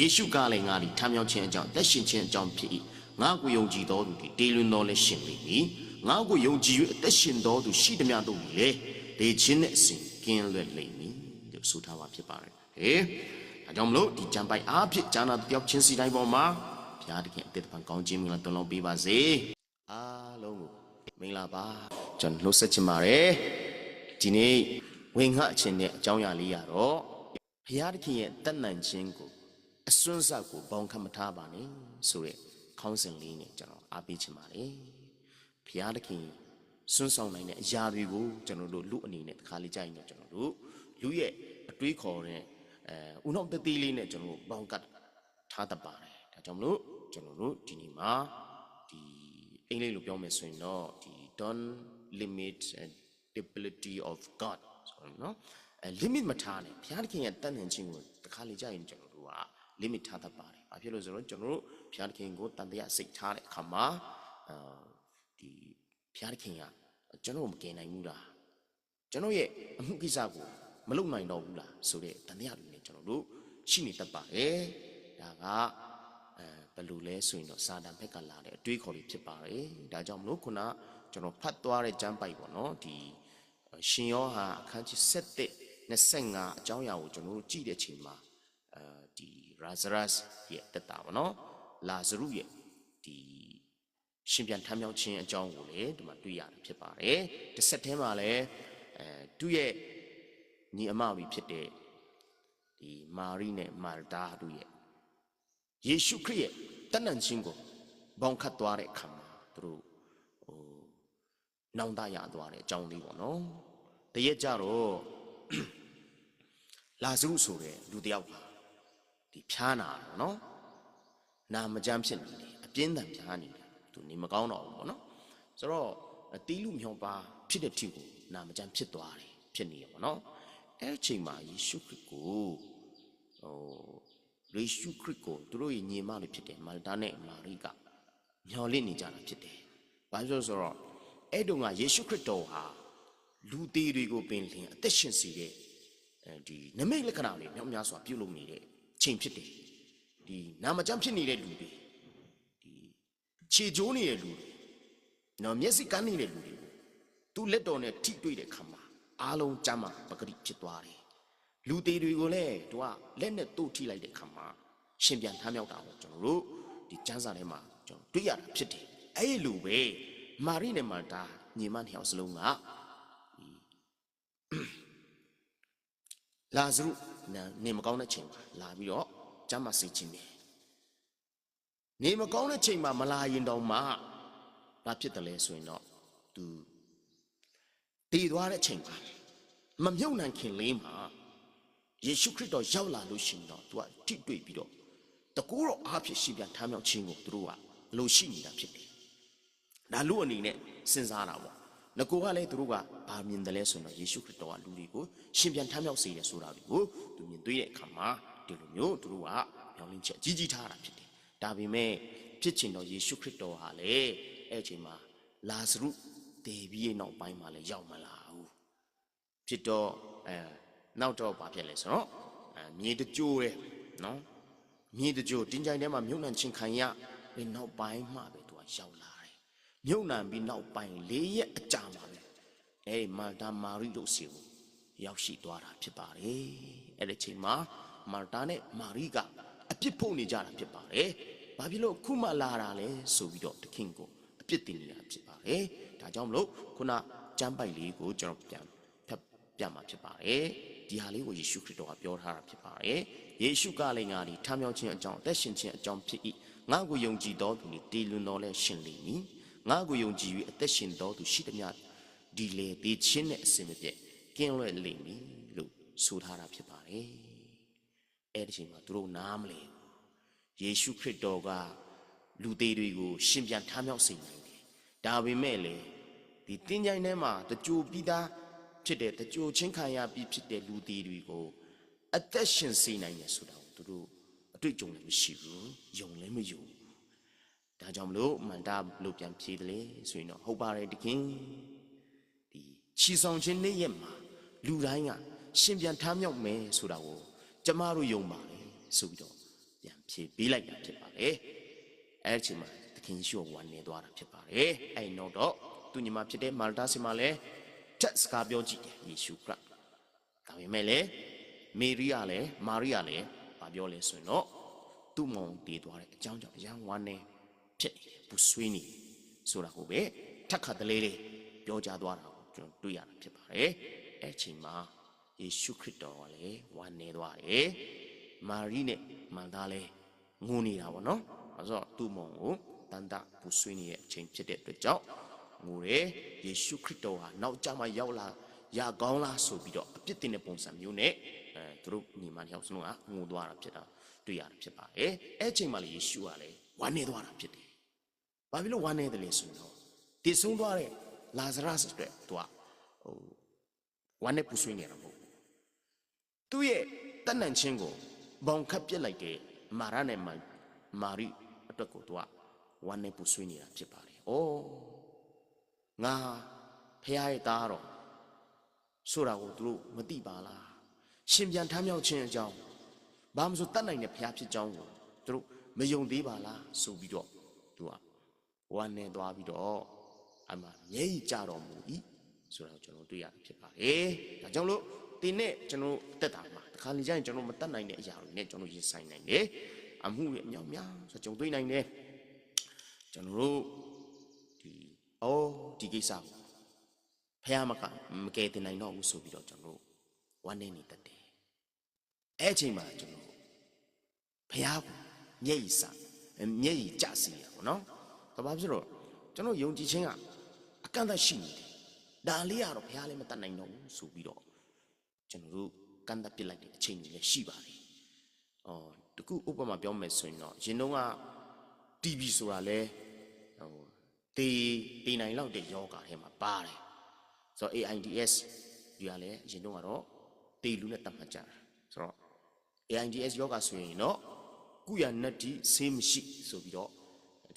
ယေရှုကလည်းငါသည်ထမ်းမြောက်ခြင်းအကြောင်းအသက်ရှင်ခြင်းအကြောင်းဖြစ်၏ငါကိုယုံကြည်တော်သူသည်တေလွင်တော်လည်းရှင်လိမ့်မည်ငါကိုယုံကြည်၍အသက်ရှင်တော်သူရှိသမျှတို့သည်လည်းဒေခြင်းနဲ့အစဉ်ကင်းလွတ်လိမ့်မည်လို့ဆိုထားပါဖြစ်ပါတယ်ဟေးဒါကြောင့်မလို့ဒီကြံပိုက်အားဖြင့်ဂျာနာတယောက်ချင်းစီတိုင်းပေါ်မှာဘုရားသခင်အသက်တပံကောင်းခြင်းမင်္ဂလာတုံးလုံးပေးပါစေအားလုံးကိုမင်္ဂလာပါကျွန်တော်နှုတ်ဆက်ချင်ပါတယ်ဒီနေ့ဝင်ငှအချင်းနဲ့အကြောင်းအရာလေးရတော့ဘုရားသခင်ရဲ့တတ်နိုင်ခြင်းကို အစွန်းစားကိုဘောင်ခတ်မထားပါနဲ့ဆိုရက်ခေါင်းစဉ်လေးနဲ့ကျွန်တော်အားပေးချင်ပါတယ်ဘုရားသခင်စွန့်ဆောင်နိုင်တဲ့အရာတွေကိုကျွန်တော်တို့လူအနေနဲ့တစ်ခါလေးကြိုက်နေကျွန်တော်တို့လူရဲ့အတွေးခေါ်တဲ့အဲဦးနှောက်တတိလေးနဲ့ကျွန်တော်တို့ဘောင်ကတ်ထားတတ်ပါတယ်ဒါကြောင့်မလို့ကျွန်တော်တို့ဒီနေ့မှာဒီအင်္ဂလိပ်လိုပြောမယ်ဆိုရင်တော့ဒီ don't limit the ability of god ဆိုတော့နော်အဲ limit မထားနဲ့ဘုရားသခင်ရဲ့တန်ထင်ခြင်းကိုတစ်ခါလေးကြိုက်ရင်ကျွန်တော် limit ထားတတ်ပါတယ်။ဘာဖြစ်လို့ဆိုတော့ကျွန်တော်တို့ဘုရားသခင်ကိုတန်တရားစိတ်ထားတဲ့အခါမှာအာဒီဘုရားသခင်ကကျွန်တော်ကိုမကယ်နိုင်ဘူးလား။ကျွန်တော်ရဲ့အမှုကိစ္စကိုမလုပ်နိုင်တော့ဘူးလားဆိုတဲ့တန်တရားတွေနဲ့ကျွန်တော်တို့ရှိနေတတ်ပါတယ်။ဒါကအဲဘယ်လိုလဲဆိုရင်တော့စာတန်ဘက်ကလာတဲ့အတွေးခေါ်လေးဖြစ်ပါတယ်။ဒါကြောင့်မလို့ခုနကျွန်တော်ဖတ်သွားတဲ့ကျမ်းပိုက်ပေါ့နော်ဒီရှင်ယောဟာအခန်းကြီး7 25အကြောင်းအရာကိုကျွန်တော်တို့ကြည့်တဲ့အချိန်မှာအဲဒီ ရာဇရတ်ရဲ့တက်တာပေါ့နော်လာဇရုရဲ့ဒီရှင်ပြန်ထမ်းမြောက်ခြင်းအကြောင်းကိုလည်းဒီမှာတွေ့ရတာဖြစ်ပါတယ်တစ်ဆက်တည်းမှာလည်းအဲသူ့ရဲ့ညီအမကြီးဖြစ်တဲ့ဒီမာရိနဲ့မာရတာတို့ရဲ့ယေရှုခရစ်ရဲ့တန်တန်ခြင်းကိုဘောင်ခတ်သွားတဲ့အခါမှာသူတို့ဟိုနောင်တရသွားတဲ့အကြောင်းလေးပေါ့နော်တရက်ကြတော့လာဇရုဆိုတဲ့လူတစ်ယောက်ပါ ဒီဖျားနာတော့နော်နာမကြမ်းဖြစ်နေတယ်အပြင်းထန်ဖျားနေတယ်သူနေမကောင်းတော့ဘူးပေါ့နော်ဆိုတော့အတီးလူမြောင်ပါဖြစ်တဲ့ဖြစ်ကိုနာမကြမ်းဖြစ်သွားတယ်ဖြစ်နေရပေါ့နော်အဲ့ဒီအချိန်မှာယေရှုခရစ်ကိုဟိုယေရှုခရစ်ကိုသူတို့ရဲ့ညီမလေးဖြစ်တယ်မာလတာနဲ့မာရိကမျော်လင့်နေကြတာဖြစ်တယ်ဘာလို့လဲဆိုတော့အဲ့တုန်းကယေရှုခရစ်တော်ဟာလူသေးတွေကိုပင်လင်အသက်ရှင်စေတဲ့အဲဒီနမိတ်လက္ခဏာတွေမြောက်များစွာပြုလုပ်နေတဲ့ ချိန်ဖြစ်တယ်ဒီနာမကျမ်းဖြစ်နေတဲ့လူတွေဒီခြေကျိုးနေတဲ့လူတွေနော်မျက်စိကန်းနေတဲ့လူတွေကိုသူလက်တော်နဲ့ထိတွေ့တဲ့ခါမှာအားလုံးကျမ်းမှာပဂတိဖြစ်သွားတယ်လူသေးတွေကိုလည်းသူကလက်နဲ့တို့ထိလိုက်တဲ့ခါမှာရှင်ပြန်ထမ်းမြောက်တာကိုကျွန်တော်တို့ဒီကျမ်းစာထဲမှာကျွန်တော်တွေ့ရတာဖြစ်တယ်အဲ့ဒီလူပဲမာရိနဲ့မာတာညီမနှစ်ယောက်စလုံးကလာဇရု နာနေမကောင်းတဲ့ချိန်မှာလာပြီးတော့ကျမ်းမာစိတ်ချင်းတယ်နေမကောင်းတဲ့ချိန်မှာမလာရင်တော့မှဘာဖြစ်တယ်လဲဆိုရင်တော့ तू တည်သွားတဲ့ချိန်မှာမမြုပ်နိုင်ခင်လေးမှာယေရှုခရစ်တော်ရောက်လာလို့ရှိရင်တော့ तू ကထိတွေ့ပြီးတော့တကူတော့အားဖြင့်ရှင်ပြန်ထမ်းမြောက်ခြင်းကိုသူတို့ကလိုရှိနေတာဖြစ်တယ်ဒါလူအနေနဲ့စဉ်းစားတာပေါ့ ငကိုကလည်းသူတို့ကဘာမြင်တယ်လဲဆိုရင်တော့ယေရှုခရစ်တော်ကလူတွေကိုရှင်ပြန်ထမ်းမြောက်စေတယ်ဆိုတာတွေကိုသူမြင်တွေ့တဲ့အခါမှာဒီလိုမျိုးသူတို့ကမျောလင်းချက်ကြီးကြီးထားတာဖြစ်တယ်။ဒါပေမဲ့ဖြစ်ချင်တော့ယေရှုခရစ်တော်ဟာလေအဲ့အချိန်မှာလာဇရုတည်ပြီးရဲ့နောက်ပိုင်းမှာလည်းရောက်မလာဘူး။ဖြစ်တော့အဲနောက်တော့ဘာဖြစ်လဲဆိုတော့အဲမြေတကြိုးရဲ့နော်မြေတကြိုးတင်းကြိုင်ထဲမှာမြုပ်နှံချင်းခံရပြီးနောက်ပိုင်းမှပဲသူကရောက်လာတယ်။ မြုပ်နှံပြီးနောက်ပိုင်း၄ရက်အကြာမှာပဲအဲဒီမာတာမာရိတို့စီကိုရောက်ရှိသွားတာဖြစ်ပါတယ်။အဲ့ဒီချိန်မှာမာတာနဲ့မာရိကအပြစ်ဖို့နေကြတာဖြစ်ပါတယ်။ဘာဖြစ်လို့ခုမှလာတာလဲဆိုပြီးတော့တခင်ကိုအပြစ်တင်နေတာဖြစ်ပါတယ်။ဒါကြောင့်မလို့ခုနကျမ်းပိုက်လေးကိုကျွန်တော်ပြန်ဖတ်ပြမှာဖြစ်ပါတယ်။ဒီဟာလေးကိုယေရှုခရစ်တော်ကပြောထားတာဖြစ်ပါတယ်။ယေရှုကလည်းငါဒီထမ်းမြောက်ခြင်းအကြောင်းအသက်ရှင်ခြင်းအကြောင်းဖြစ်၏။ငါ့ကိုယုံကြည်တော်သူသည်တည်လွန်တော်လဲရှင်လိမ့်မည်။ ငါ့ကိုယုံကြည်၍အသက်ရှင်တော်သူရှိသမျှဒီလေဒီချင်းနဲ့အစင်မပြည့်ကင်းလွယ်လိမ့်မည်လို့ဆိုထားတာဖြစ်ပါတယ်။အဲ့ဒီချိန်မှာသူတို့နားမလဲဘူး။ယေရှုခရစ်တော်ကလူသေးတွေကိုရှင်ပြန်ထမ်းမြောက်စေနိုင်တယ်။ဒါပေမဲ့လေဒီတင်းကြိုင်ထဲမှာတကြိုပြီးသားဖြစ်တဲ့တကြိုချင်းခံရပြီးဖြစ်တဲ့လူသေးတွေကိုအသက်ရှင်စေနိုင်တယ်ဆိုတာကိုသူတို့အတွေ့အကြုံလည်းမရှိဘူး။ယုံလည်းမယုံဘူး။ ဒါကြောင့်မလို့မန္တာဘလို့ပြန်ဖြေတယ်လေဆိုရင်တော့ဟုတ်ပါတယ်တခင်။ဒီချီဆောင်ခြင်းနေ့ရက်မှာလူတိုင်းကရှင်ပြန်ထမ်းမြောက်မယ်ဆိုတာကိုကျမတို့ယုံပါတယ်ဆိုပြီးတော့ပြန်ဖြေပေးလိုက်တာဖြစ်ပါလေအဲ့ဒီအချိန်မှာသခင်ယေရှုကဝမ်းနေသွားတာဖြစ်ပါတယ်အဲ့နောက်တော့သူညီမဖြစ်တဲ့မာရတာဆီမှာလည်းတက်စကားပြောကြည့်တယ်ယေရှုခရစ်ဒါပေမဲ့လည်းမေရီယာလည်းမာရိယာလည်းဗာပြောလဲဆိုရင်တော့သူ့မောင်တည်သွားတဲ့အကြောင်းကြောင့်အရန်ဝမ်းနေ ဖြစ်နေတယ်ဘူးဆွေးနေတယ်ဆိုတာကိုပဲထက်ခါတလေးလေးပြောကြားသွားတာကိုကျွန်တော်တွေ့ရတာဖြစ်ပါတယ်အဲ့အချိန်မှာယေရှုခရစ်တော်ကလည်းဝမ်းနေသွားတယ်မာရိနဲ့မန်သားလည်းငိုနေတာပေါ့နော်အဲဆိုတော့သူ့မောင်ကိုတန်တဘူးဆွေးနေတဲ့အချိန်ဖြစ်တဲ့အတွက်ကြောင့်ငိုတယ်ယေရှုခရစ်တော်ဟာနောက်ကျမှရောက်လာရကောင်းလားဆိုပြီးတော့အပြစ်တင်တဲ့ပုံစံမျိုးနဲ့အဲသူတို့ညီမနှစ်ယောက်စလုံးကငိုသွားတာဖြစ်တာတွေ့ရတာဖြစ်ပါတယ်အဲ့အချိန်မှာလေယေရှုကလည်းဝမ်းနေသွားတာဖြစ်တယ်။ ဘာဖြစ်လို့ဝမ်းနေတယ်လဲဆိုတော့တည်ဆုံးသွားတဲ့လာဇရတ်အတွက်သူကဟိုဝမ်းနေပူဆွေးနေတာမဟုတ်ဘူး။သူ့ရဲ့တတ်နိုင်ခြင်းကိုဘောင်ခတ်ပြစ်လိုက်တဲ့မာရနဲ့မာမာရီအတွက်ကိုသူကဝမ်းနေပူဆွေးနေတာဖြစ်ပါတယ်။အိုးငါဖခင်ရဲ့သားတော်ဆိုတာကိုသူတို့မသိပါလား။ရှင်ပြန်ထမ်းမြောက်ခြင်းအကြောင်းဘာမှမဆိုတတ်နိုင်တဲ့ဖခင်ဖြစ်ကြောင်းကိုသူတို့မယုံသေးပါလားဆိုပြီးတော့သူက ဝမ်းနေသွားပြီးတော့အမှမျက်ရည်ကြတော်မူ၏ဆိုတာကိုကျွန်တော်တွေ့ရတာဖြစ်ပါတယ်။ဒါကြောင့်လို့ဒီနေ့ကျွန်တော်အသက်တာမှာတစ်ခါလေကျရင်ကျွန်တော်မတတ်နိုင်တဲ့အရာတွေနဲ့ကျွန်တော်ရင်ဆိုင်နိုင်တယ်။အမှုရဲ့အမြောက်များဆိုကျွန်တော်တွေ့နိုင်တယ်။ကျွန်တော်တို့ဒီအော်ဒီကိစ္စကိုဖះမကမကယ်တင်နိုင်တော့ဘူးဆိုပြီးတော့ကျွန်တော်တို့ဝမ်းနေနေတတ်တယ်။အဲ့အချိန်မှာကျွန်တော်ဖះကိုမျက်ရည်စမျက်ရည်ကျစီရပါတော့။ ဒါဘာဖြစ်လို့ကျွန်တော်ယုံကြည်ခြင်းကအကန့်အသတ်ရှိနေတယ်။ဒါလေးကတော့ဘုရားလည်းမတတ်နိုင်တော့ဘူးဆိုပြီးတော့ကျွန်တော်တို့ကန့်သတ်ပစ်လိုက်တဲ့အချိန်တွေလည်းရှိပါတယ်။အော်တခုဥပမာပြောမယ်ဆိုရင်တော့ရင်တော့က TV ဆိုတာလဲဟိုတေးတေးနိုင်လောက်တဲ့ယောဂါထဲမှာပါတယ်။ဆိုတော့ AIDS ဒီကလည်းရင်တော့ကတော့တေးလူနဲ့တတ်မှတ်ကြတာ။ဆိုတော့ AIDS ယောဂါဆိုရင်တော့ကုရနတ်ဒီဆေးမရှိဆိုပြီးတော့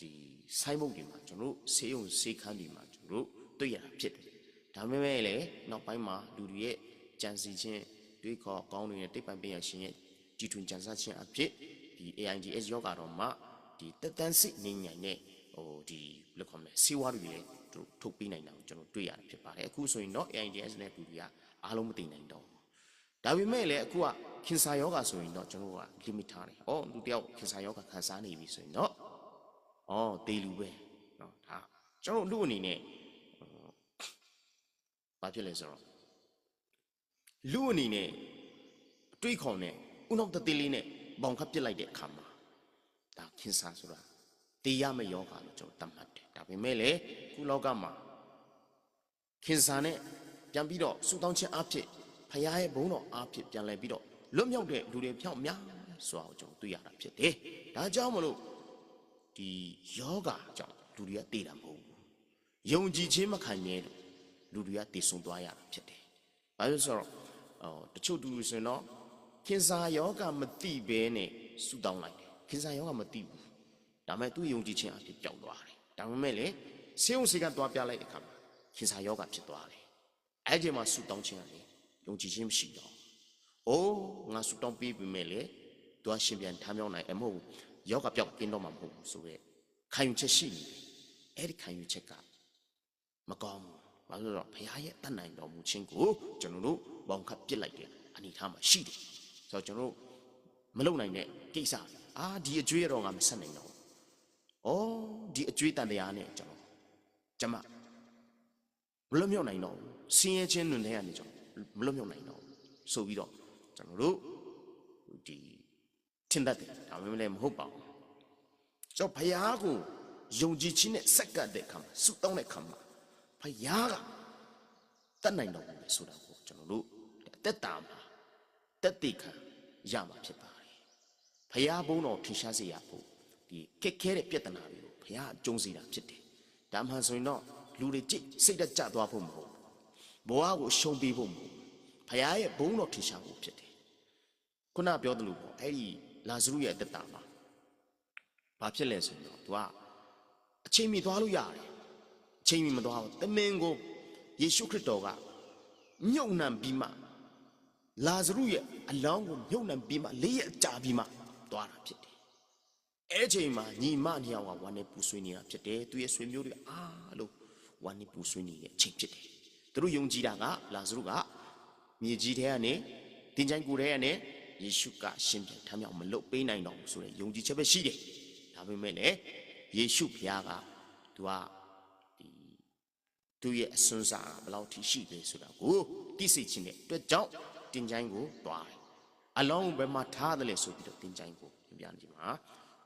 ဒီ ဆိုင်းဘုတ်တွေမှာကျွန်တော်တို့ဆေးရုံဆေးခန်းတွေမှာကျွန်တော်တို့တွေ့ရတာဖြစ်တယ်။ဒါပေမဲ့လည်းနောက်ပိုင်းမှာလူတွေရဲ့ကြံစီခြင်းတွေးခေါ်ကောင်းတွေနဲ့တိတ်ပိုင်ပညာရှင်ရဲ့ကြည်ထွင်ကြံစားခြင်းအဖြစ်ဒီ AIDS ယောဂါတော့မှဒီတက်တန်းစစ်နေညံတဲ့ဟိုဒီဘယ်လိုခေါ်မလဲဆေးဝါးတွေလည်းသူတို့ထုတ်ပေးနိုင်တာကိုကျွန်တော်တွေ့ရတာဖြစ်ပါတယ်။အခုဆိုရင်တော့ AIDS နဲ့လူတွေကအားလုံးမသိနိုင်တော့ဘူး။ဒါပေမဲ့လည်းအခုကခင်စာယောဂါဆိုရင်တော့ကျွန်တော်တို့က limit ထားတယ်။အော်လူတယောက်ခင်စာယောဂါခံစားနေပြီဆိုရင်တော့ အော်တေးလူပဲเนาะဒါကျွန်တော်တို့လူအနေနဲ့ဟိုဘာဖြစ်လဲဆိုတော့လူအနေနဲ့အတွေးခေါ်နဲ့ဥနောက်တသေးလေးနဲ့ဘောင်ခတ်ပစ်လိုက်တဲ့အခါမှာဒါခင်စာဆိုတာတေးရမယ့်ယောဂါလို့ကျွန်တော်သတ်မှတ်တယ်။ဒါပေမဲ့လည်းခုလောကမှာ ခင်စာနဲ့ပြန်ပြီးတော့ဆူတောင်းခြင်းအဖြစ်ဖခင်ရဲ့ဘုန်းတော်အဖြစ်ပြန်လဲပြီးတော့လွတ်မြောက်တဲ့လူတွေဖြောင်းများဆိုတာကိုကျွန်တော်တွေ့ရတာဖြစ်တယ်။ဒါကြောင့်မလို့ ဒီယောဂကြောင့်လူတွေကတည်တာမဟုတ်ဘူး။ယုံကြည်ခြင်းမခံရဲလို့လူတွေကတည်ဆုံသွားရတာဖြစ်တယ်။ဘာလို့လဲဆိုတော့အော်တချို့တူဆိုရင်တော့ခင်စာယောဂမတိဘဲနဲ့ဆူတောင်းလိုက်တယ်။ခင်စာယောဂမတိဘူး။ဒါပေမဲ့သူယုံကြည်ခြင်းအဖြစ်ပျောက်သွားတယ်။ဒါပေမဲ့လေဆေးုံစေကသွားပြလိုက်တဲ့အခါမှာခင်စာယောဂဖြစ်သွားတယ်။အဲ့ဒီမှာဆူတောင်းခြင်းကလေယုံကြည်ခြင်းမရှိတော့။အိုးငါဆူတောင်းပြီးပြီမဲ့လေသူကရှင်ပြန်ထမ်းမြောင်းနိုင်အမဟုတ်ဘူး။ ယောဂပြောက်ကင်းတော့မှာမဟုတ်ဘူးဆိုရဲခံယူချက်ရှိနေတယ်။အဲ့ဒီခံယူချက်ကမကောင်းဘူး။ဘာလို့လဲဆိုတော့ဘုရားရဲ့တတ်နိုင်တော်မူခြင်းကိုကျွန်တော်တို့ဘောင်ခတ်ပစ်လိုက်တဲ့အနေအထားမှာရှိတယ်။ဆိုတော့ကျွန်တော်တို့မလုံနိုင်တဲ့ကိစ္စအာဒီအကျွေးရတော့ငါမဆက်နိုင်တော့ဘူး။အော်ဒီအကျွေးတန်တရားနဲ့ကျွန်တော်ကျမမလွတ်မြောက်နိုင်တော့ဘူးဆင်းရဲခြင်းတွင်လည်းကနေကျွန်တော်မလွတ်မြောက်နိုင်တော့ဘူးဆိုပြီးတော့ကျွန်တော်တို့ဒီ ထင်တတ်တယ်ဒါပေမဲ့လည်းမဟုတ်ပါဘူးကျွန်တော်ဘုရားကိုယုံကြည်ခြင်းနဲ့ဆက်ကပ်တဲ့အခါမှာဆုတောင်းတဲ့အခါမှာဘုရားကတတ်နိုင်တော်မူတယ်ဆိုတာကိုကျွန်တော်တို့အသက်တာမှာတက်တည်ခံရမှာဖြစ်ပါတယ်ဘုရားဘုန်းတော်ထင်ရှားစေရဖို့ဒီခက်ခဲတဲ့ပြဿနာတွေကိုဘုရားအကျုံးစေတာဖြစ်တယ်ဒါမှန်ဆိုရင်တော့လူတွေကြိတ်စိတ်တက်ကြသွားဖို့မဟုတ်ဘူးဘဝကိုရှုံးပေးဖို့မဟုတ်ဘူးဘုရားရဲ့ဘုန်းတော်ထင်ရှားဖို့ဖြစ်တယ်ခုနပြောသလိုပေါ့အဲ့ဒီ လာဇရုရဲ့အသက်တာမှာဘာဖြစ်လဲဆိုရင်တော့ तू ကအချိန်မီသွားလို့ရတယ်အချိန်မီမသွားဘူးတမင်ကိုယေရှုခရစ်တော်ကမြုပ်နှံပြီးမှလာဇရုရဲ့အလောင်းကိုမြုပ်နှံပြီးမှလေးရက်ကြာပြီးမှသွားတာဖြစ်တယ်အဲ့ချိန်မှာညီမနှစ်ယောက်ကဝမ်းနဲ့ပူဆွေးနေတာဖြစ်တယ်သူရဲ့ဆွေမျိုးတွေအားလုံးဝမ်းနဲ့ပူဆွေးနေတဲ့အချိန်ဖြစ်တယ်သူတို့ယုံကြည်တာကလာဇရုကမြေကြီးထဲကနေတင်ချိုင်းကိုယ်ထဲကနေ ယေရှုကရှင်ပြန်ထမ်းမြောက်မလုပ်ပေးနိုင်တော့ဘူးဆိုတဲ့ယုံကြည်ချက်ပဲရှိတယ်ဒါပေမဲ့လည်းယေရှုဖခင်ကသူကဒီသူရဲ့အစွန်းစားကဘယ်လောက်ထိရှိလဲဆိုတာကိုသိစေခြင်းတဲ့အတွက်ကြောင့်တင်ချိုင်းကိုတွားတယ်အလောင်းဘယ်မှာထားတယ်လဲဆိုပြီးတော့တင်ချိုင်းကိုပြန်ကြည့်ပါ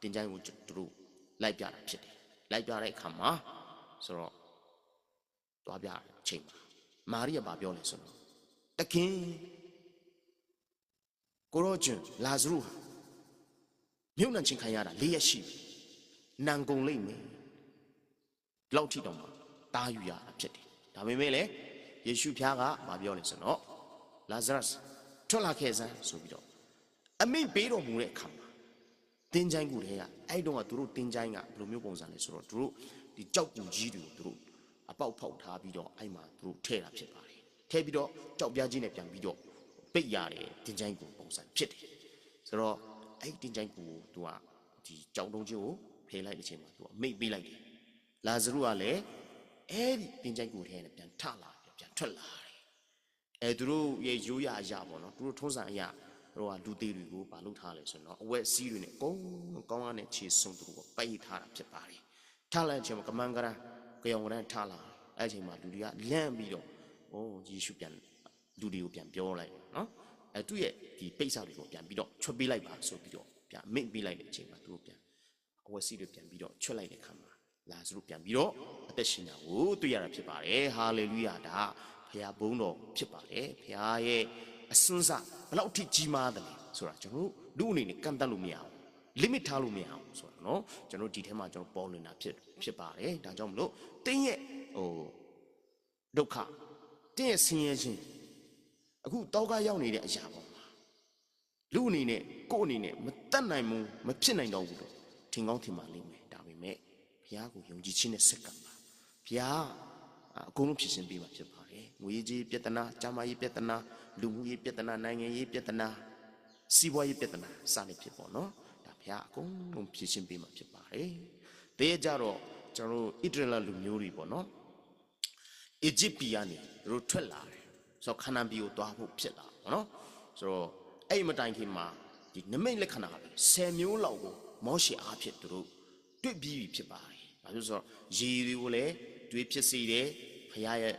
တင်ချိုင်းကိုသူတို့လိုက်ပြတာဖြစ်တယ်လိုက်ပြတဲ့အခါမှာဆိုတော့တွားပြတဲ့အချိန်မှာမာရိယဘာပြောလဲဆိုတော့တခင် ကိုရောဂျင်လာဇရုဟာမြုပ်နှံချင်းခံရတာ၄ရက်ရှိပြီနန်ကုန်လိမ့်မယ်လောက်ထိတော့မှတားယူရတာဖြစ်တယ်ဒါပေမဲ့လည်းယေရှုဖျားကဘာပြောလဲဆိုတော့လာဇရစ်ထွက်လာခဲ့စမ်းဆိုပြီးတော့အမိပေးတော်မူတဲ့အခါမှာတင်းချိုင်းကူတွေကအဲ့တုန်းကသူတို့တင်းချိုင်းကဘယ်လိုမျိုးပုံစံလဲဆိုတော့သူတို့ဒီကြောက်ကူကြီးတွေကိုသူတို့အပေါက်ဖောက်ထားပြီးတော့အဲ့မှာသူတို့ထဲတာဖြစ်ပါတယ်ထဲပြီးတော့ကြောက်ပြားကြီးနဲ့ပြန်ပြီးတော့ပိတ်ရတယ်တင်းချိုင်းကူ ပုံစံဖြစ်တယ်ဆိုတော့အဲ့ဒီတင်းချိုင်းကူကိုသူကဒီကြောင်တုံးကြီးကိုဖေးလိုက်တဲ့အချိန်မှာသူကအမိတ်ပေးလိုက်တယ်လာဇရုကလည်းအဲ့ဒီတင်းချိုင်းကူထဲနဲ့ပြန်ထလာတယ်ပြန်ထွက်လာတယ်အဲသူတို့ရဲ့ရိုးရာအရာပေါ့နော်သူတို့ထုံးစံအရာတို့ကလူသေးတွေကိုမလုပ်ထားလဲဆိုတော့အဝက်အစည်းတွေနဲ့အကုန်လုံးကောင်းကောင်းနဲ့ခြေဆုံးသူတို့ကပိုက်ထားတာဖြစ်ပါတယ်ထားလိုက်တဲ့အချိန်မှာကမန်ကရန်ကြောင်ကရန်ထားလာအဲ့အချိန်မှာလူတွေကလန့်ပြီးတော့ဩယေရှုပြန်လူတွေကိုပြန်ပြောလိုက်တယ်နော် အဲသူ့ရဲ့ဒီပိတ်စာတွေကိုပြန်ပြီးတော့ချွတ်ပေးလိုက်ပါဆိုပြီးတော့ပြန်မိတ်ပေးလိုက်တဲ့အချိန်မှာသူတို့ပြန်အဝက်အစည်းတွေပြန်ပြီးတော့ချွတ်လိုက်တဲ့ခါမှာလာဇရုပြန်ပြီးတော့အသက်ရှင်တာကိုတွေ့ရတာဖြစ်ပါတယ်ဟာလေလုယာဒါဖခင်ဘုန်းတော်ဖြစ်ပါတယ်ဖခင်ရဲ့အစွန်းစားဘယ်လောက်ထိကြီးမားတယ်လဲဆိုတာကျွန်တော်တို့လူအနေနဲ့ကန့်တတ်လို့မရအောင် limit ထားလို့မရအောင်ဆိုတာเนาะကျွန်တော်ဒီထဲမှာကျွန်တော်ပေါ်လွင်တာဖြစ်ဖြစ်ပါတယ်ဒါကြောင့်မလို့တင်းရဲ့ဟိုဒုက္ခတင်းရဲ့ဆင်းရဲခြင်း အခုတောကရောက်နေတဲ့အရာပေါ်မှာလူအနေနဲ့ကိုယ့်အနေနဲ့မတတ်နိုင်ဘူးမဖြစ်နိုင်တော့ဘူးလို့ထင်ကောင်းထင်ပါလိမ့်မယ်ဒါပေမဲ့ဘုရားကိုယုံကြည်ခြင်းနဲ့ဆက်ကပ်ပါဘုရားအကုန်လုံးဖြစ်ရှင်ပေးမှာဖြစ်ပါတယ်ငွေကြေးပြဿနာကျန်းမာရေးပြဿနာလူမှုရေးပြဿနာနိုင်ငံရေးပြဿနာစီးပွားရေးပြဿနာစသဖြင့်ပေါ့နော်ဒါဘုရားအကုန်လုံးဖြစ်ရှင်ပေးမှာဖြစ်ပါတယ်တကယ်ကြတော့ကျွန်တော်တို့ဣတရလလူမျိုးတွေပေါ့နော်အီဂျစ်ပြည်ကနေသူတို့ထွက်လာတယ် ဆိုတော့ခါနာန်ပြည်ကိုသွားဖို့ဖြစ်လာပေါ့နော်ဆိုတော့အဲ့ဒီမတိုင်ခင်မှာဒီနမိတ်လက္ခဏာပဲ10မျိုးလောက်ကိုမောရှေအားဖြင့်သူတို့တွေ့ပြီးပြီဖြစ်ပါတယ်။ဘာလို့လဲဆိုတော့ရေတွေကိုလည်းတွေ့ဖြစ်စေတယ်ဖခင်ရဲ့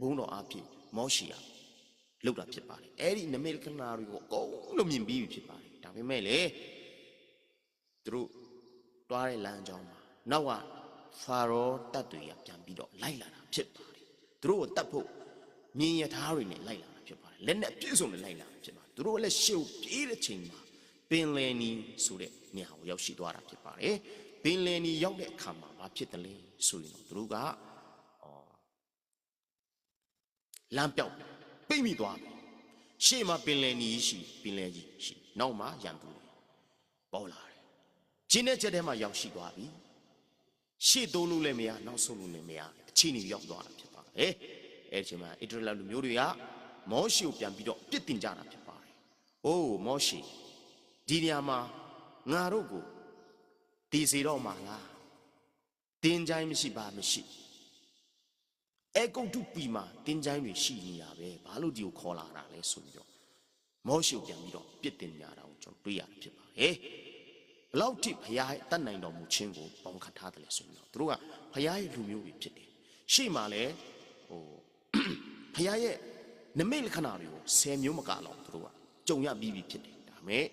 ဘုန်းတော်အားဖြင့်မောရှေကလောက်တာဖြစ်ပါတယ်။အဲ့ဒီနမိတ်လက္ခဏာတွေကိုအကုန်လုံးမြင်ပြီးပြီဖြစ်ပါတယ်။ဒါပေမဲ့လေသူတို့တွားတဲ့လမ်းကြောင်းမှာနောက်ကဖာရောတပ်တွေကပြန်ပြီးတော့လိုက်လာတာဖြစ်ပါတယ်။သူတို့ကိုတတ်ဖို့ မြင်ရထားတွေနဲ့လိုက်လာတာဖြစ်ပါတယ်။လက်နဲ့ပြည့်စုံနဲ့လိုက်လာတာဖြစ်ပါတယ်။သူတို့ကလည်းရှေ့ကိုပြေးတဲ့ချိန်မှာပင်လယ်နီဆိုတဲ့နေရာကိုရောက်ရှိသွားတာဖြစ်ပါတယ်။ပင်လယ်နီရောက်တဲ့အခါမှာဘာဖြစ်တယ်လဲဆိုရင်တော့သူတို့ကအော်လမ်းပြောက်ပိတ်မိသွားပြီ။ရှေ့မှာပင်လယ်နီရှိပင်လယ်ကြီးရှိနောက်မှာရန်သူတွေပေါ်လာတယ်။ကျင်းတဲ့ချက်ထဲမှာရောက်ရှိသွားပြီ။ရှေ့တိုးလို့လည်းမရနောက်ဆုတ်လို့လည်းမရအခြေအနေရောက်သွားတာဖြစ်ပါတယ်။ အဲဒီအချိန်မှာဣတရလလူမျိုးတွေကမောရှေကိုပြန်ပြီးတော့ပြစ်တင်ကြတာဖြစ်ပါတယ်။အိုးမောရှေဒီနေရာမှာငါတို့ကိုတည်စေတော့မှာလားတင်းချိုင်းမရှိပါမရှိအဲကုတ်တုပီမှာတင်းချိုင်းတွေရှိနေတာပဲဘာလို့ဒီကိုခေါ်လာတာလဲဆိုပြီးတော့မောရှေကိုပြန်ပြီးတော့ပြစ်တင်ကြတာကိုကျွန်တော်တွေ့ရတာဖြစ်ပါတယ်ဘလောက်ထိဖခင်ရဲ့တတ်နိုင်တော်မူခြင်းကိုပေါင်းခတ်ထားတယ်လဲဆိုပြီးတော့သူတို့ကဖခင်ရဲ့လူမျိုးတွေဖြစ်တယ်ရှေ့မှာလည်းဟို ဖခင်ရဲ့နမိတ်လက္ခဏာတွေကို10မျိုးမကလောက်သူတို့ကကြုံရပြီးပြီဖြစ်တယ်ဒါပေမဲ့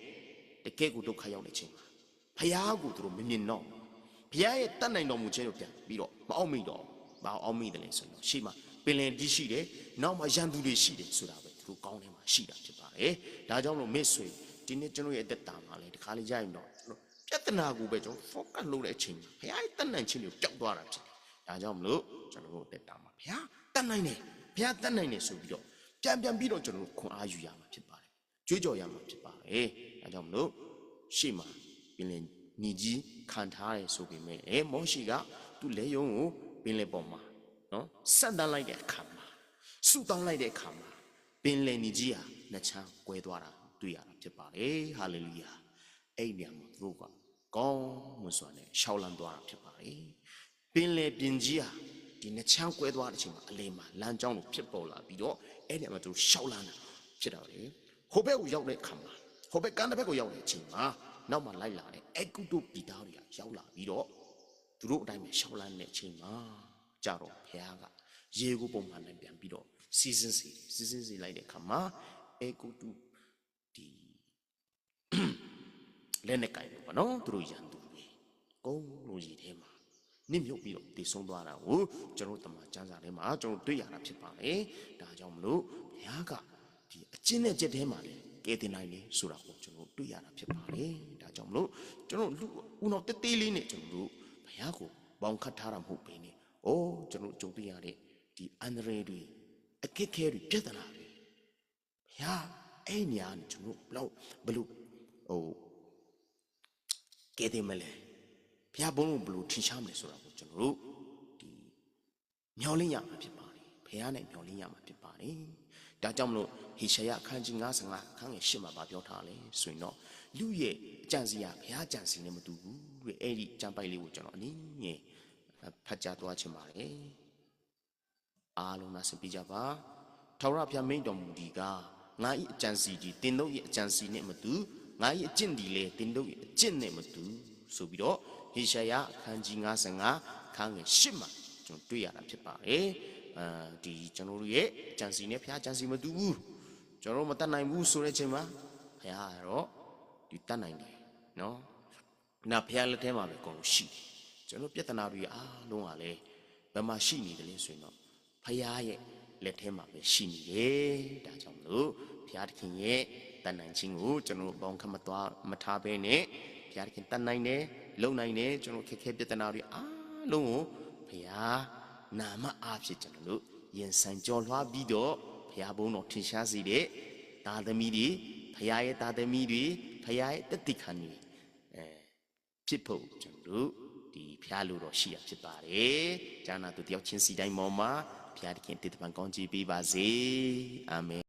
တကယ့်ကိုဒုက္ခရောက်နေခြင်းမှာဖခင်ကိုသူတို့မမြင်တော့ဘူးဘုရားရဲ့တတ်နိုင်တော်မူခြင်းကိုပြန်ပြီးတော့မအောင်မိတော့ဘူးမအောင်မိတယ်လေဆိုတော့ရှေ့မှာပင်လယ်ကြီးရှိတယ်နောက်မှာရန်သူတွေရှိတယ်ဆိုတာပဲသူတို့ကောင်းထဲမှာရှိတာဖြစ်ပါတယ်ဒါကြောင့်မလို့မစ်ဆွေဒီနေ့ကျွန်တော်ရဲ့အသက်တာမှာလေဒီခါလေးရရင်တော့ကျွန်တော်ပြဿနာကိုပဲကျွန်တော် focus လုပ်တဲ့အချိန်မှာဘုရားရဲ့တတ်နိုင်ခြင်းကိုပျောက်သွားတာဖြစ်တယ်ဒါကြောင့်မလို့ကျွန်တော်တို့အသက်တာမှာဘုရား တတ်နိုင်တယ်ဘုရားတတ်နိုင်တယ်ဆိုပြီးတော့ပြန်ပြန်ပြီးတော့ကျွန်တော်တို့ခွန်အားယူရမှာဖြစ်ပါတယ်ကြွေးကြော်ရမှာဖြစ်ပါတယ်ဒါကြောင့်မလို့ရှေ့မှာပင်လယ်ညီကြီးခံထားတယ်ဆိုပေမဲ့အဲမောရှိကသူ့လက်ယုံကိုပင်လယ်ပေါ်မှာနော်ဆက်တန်းလိုက်တဲ့အခါမှာဆူတောင်းလိုက်တဲ့အခါမှာပင်လယ်ညီကြီးဟာနှစ်ချမ်းကွဲသွားတာတွေ့ရတာဖြစ်ပါတယ်ဟာလေလုယာအဲ့ဒီနေရာမှာသူတို့ကကောင်းမွန်စွာနဲ့ရှောက်လန်းသွားတာဖြစ်ပါတယ်ပင်လေပြင်ကြီးဟာ ဒီနှစ်ချမ်းကွဲသွားတဲ့အချိန်မှာအလေမှာလမ်းကြောင်းကိုဖြစ်ပေါ်လာပြီးတော့အဲ့ဒီမှာသူတို့ရှောက်လန်းတာဖြစ်တာလေဟိုဘက်ကိုရောက်တဲ့အခါမှာဟိုဘက်ကန်းတစ်ဘက်ကိုရောက်တဲ့အချိန်မှာနောက်မှလိုက်လာတဲ့အကုတုပြည်သားတွေကရောက်လာပြီးတော့သူတို့အတိုင်းပဲရှောက်လန်းတဲ့အချိန်မှာကြတော့ဘုရားကရေကိုပုံမှန်နဲ့ပြန်ပြီးတော့စီစဉ်စီစီစဉ်စီလိုက်တဲ့အခါမှာအေကုတုဒီလက်နဲ့ကင်တယ်ပေါ့နော်သူတို့ရန်သူတွေကုန်းလို့ရည်ထဲမှာ နစ်မြုပ်ပြီးတော့တည်ဆုံးသွားတာကိုကျွန်တော်တို့တမန်ကျမ်းစာထဲမှာကျွန်တော်တွေ့ရတာဖြစ်ပါလေဒါကြောင့်မလို့ဘုရားကဒီအကျင့်နဲ့ချက်ထဲမှာလေကဲတင်နိုင်လေဆိုတာကိုကျွန်တော်တွေ့ရတာဖြစ်ပါလေဒါကြောင့်မလို့ကျွန်တော်လူဦးတော်တေးသေးလေးနဲ့ကျွန်တော်တို့ဘုရားကိုပေါင်းခတ်ထားတာမဟုတ်ဘဲနဲ့အိုးကျွန်တော်ကြုံတွေ့ရတဲ့ဒီအန္တရာယ်တွေအခက်အခဲတွေပြဿနာတွေဘုရားအဲ့နေရာနဲ့ကျွန်တော်တို့ဘယ်လို့ဘယ်လို့ဟိုကဲတယ်မလဲ ဘုရားဘုန်းတော်ဘယ်လို့ထင်ရှားမလဲဆိုတာကိုကျွန်တော်တို့ဒီမျောလင်းရမှာဖြစ်ပါတယ်ဘုရားနဲ့မျောလင်းရမှာဖြစ်ပါတယ်ဒါကြောင့်မလို့ဟေရှာယအခန်းကြီး55ခန်းငယ်10မှာပြောထားလဲဆိုရင်တော့လူရဲ့အကြံစီရဘုရားကြံစီနဲ့မတူဘူးတဲ့အဲ့ဒီကြံပိုက်လေးကိုကျွန်တော်အနည်းငယ်ဖတ်ကြားသွားချင်ပါတယ်အားလုံးနားဆင်ပြကြပါထာဝရဘုရားမိန့်တော်မူဒီကငါ၏အကြံစီဒီတင်တို့၏အကြံစီနဲ့မတူငါ၏အကျင့်ဒီလေတင်တို့၏အကျင့်နဲ့မတူဆိုပြီးတော့ ဟေရှာယအခန်းကြီး55ခန်းငယ်10မှာကျွန်တော်တွေ့ရတာဖြစ်ပါတယ်အဲဒီကျွန်တော်တို့ရဲ့အကြံစီနဲ့ဘုရားအကြံစီမတူဘူးကျွန်တော်တို့မတတ်နိုင်ဘူးဆိုတဲ့အချိန်မှာဘုရားကတော့ဒီတတ်နိုင်တယ်နော်နာဘုရားလက်ထဲမှာပဲအကုန်လုံးရှိတယ်ကျွန်တော်ပြဿနာတွေအားလုံးကလည်းဘယ်မှာရှိနေတယ်လဲဆိုရင်တော့ဘုရားရဲ့လက်ထဲမှာပဲရှိနေတယ်ဒါကြောင့်မလို့ဘုရားသခင်ရဲ့တန်နိုင်ခြင်းကိုကျွန်တော်တို့ဘောင်းခမသွားမထားဘဲနဲ့ဘုရားသခင်တန်နိုင်တယ် လုံနိုင်တယ်ကျွန်တော်ခက်ခဲပြဿနာတွေအားလုံးကိုဘုရားနာမအားဖြင့်ကျွန်တော်တို့ရင်ဆိုင်ကြော်လွှားပြီးတော့ဘုရားဘုန်းတော်ထင်ရှားစေတဲ့သားသမီးတွေဘုရားရဲ့သားသမီးတွေဘုရားရဲ့တတိခံတွေအဲဖြစ်ဖို့ကျွန်တော်တို့ဒီဖျားလို့တော့ရှိရဖြစ်ပါတယ်။ဂျာနာသူတယောက်ချင်းစီတိုင်းပေါ်မှာဖျားတခင်တည်တပံကောင်းကြီးပေးပါစေ။အာမင်